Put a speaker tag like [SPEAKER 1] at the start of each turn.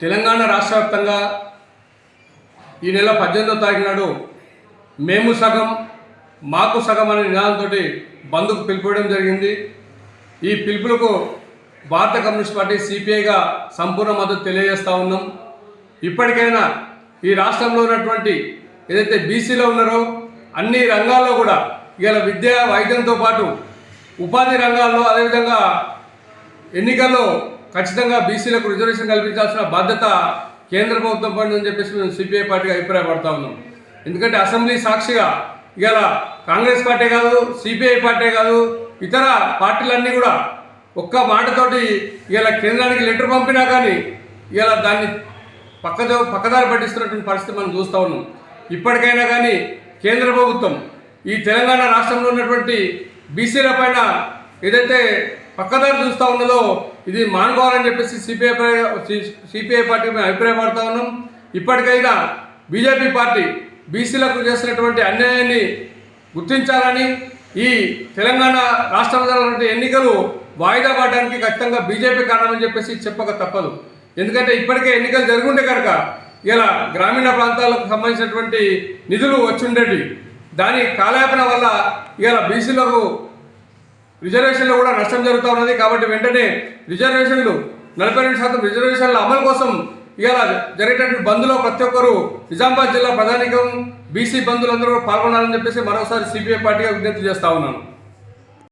[SPEAKER 1] తెలంగాణ రాష్ట్ర వ్యాప్తంగా ఈ నెల పద్దెనిమిదో తారీఖు నాడు మేము సగం మాకు సగం అనే నినాదంతో బంద్కు పిలిపోవడం జరిగింది. ఈ పిలుపులకు భారత కమ్యూనిస్ట్ పార్టీ సిపిఐగా సంపూర్ణ మద్దతు తెలియజేస్తూ ఉన్నాం. ఇప్పటికైనా ఈ రాష్ట్రంలో ఉన్నటువంటి ఏదైతే బీసీలో ఉన్నారో అన్ని రంగాల్లో కూడా ఇవాళ విద్య వైద్యంతో పాటు ఉపాధి రంగాల్లో అదేవిధంగా ఎన్నికల్లో ఖచ్చితంగా బీసీలకు రిజర్వేషన్ కల్పించాల్సిన బాధ్యత కేంద్ర ప్రభుత్వం పడింది అని చెప్పేసి మేము సిపిఐ పార్టీగా అభిప్రాయపడతా ఉన్నాం. ఎందుకంటే అసెంబ్లీ సాక్షిగా ఇవాళ కాంగ్రెస్ పార్టీ కాదు సిపిఐ పార్టీ కాదు ఇతర పార్టీలన్నీ కూడా ఒక్క మాటతోటి ఇవాళ కేంద్రానికి లెటర్ పంపినా కానీ ఇవాళ దాన్ని పక్కదో పక్కదారి పట్టిస్తున్నటువంటి పరిస్థితి మనం చూస్తూ ఉన్నాం. ఇప్పటికైనా కానీ కేంద్ర ప్రభుత్వం ఈ తెలంగాణ రాష్ట్రంలో ఉన్నటువంటి బీసీల పైన ఏదైతే పక్కదారి చూస్తూ ఉన్నదో ఇది మానుకోవాలని చెప్పేసి సిపిఐ సిపిఐ పార్టీ మేము అభిప్రాయపడుతూ ఉన్నాం. ఇప్పటికైనా బీజేపీ పార్టీ బీసీలకు చేసినటువంటి అన్యాయాన్ని గుర్తించాలని ఈ తెలంగాణ రాష్ట్రంలో ఎన్నికలు వాయిదా పడడానికి ఖచ్చితంగా బీజేపీ కారణమని చెప్పేసి చెప్పక తప్పదు. ఎందుకంటే ఇప్పటికే ఎన్నికలు జరుగుంటే కనుక ఇలా గ్రామీణ ప్రాంతాలకు సంబంధించినటువంటి నిధులు వచ్చుండేవి దాని కాలయాపన వల్ల ఇలా బీసీలకు రిజర్వేషన్లో కూడా నష్టం జరుగుతూ ఉన్నది. కాబట్టి వెంటనే రిజర్వేషన్లు నలభై రెండు శాతం రిజర్వేషన్ల అమలు కోసం ఇవాళ జరిగేటటువంటి బంద్లో ప్రతి ఒక్కరు నిజామాబాద్ జిల్లా ప్రధానికం బీసీ బంధువులందరూ పాల్గొనాలని చెప్పేసి మరోసారి సిపిఐ పార్టీగా విజ్ఞప్తి చేస్తా ఉన్నాను.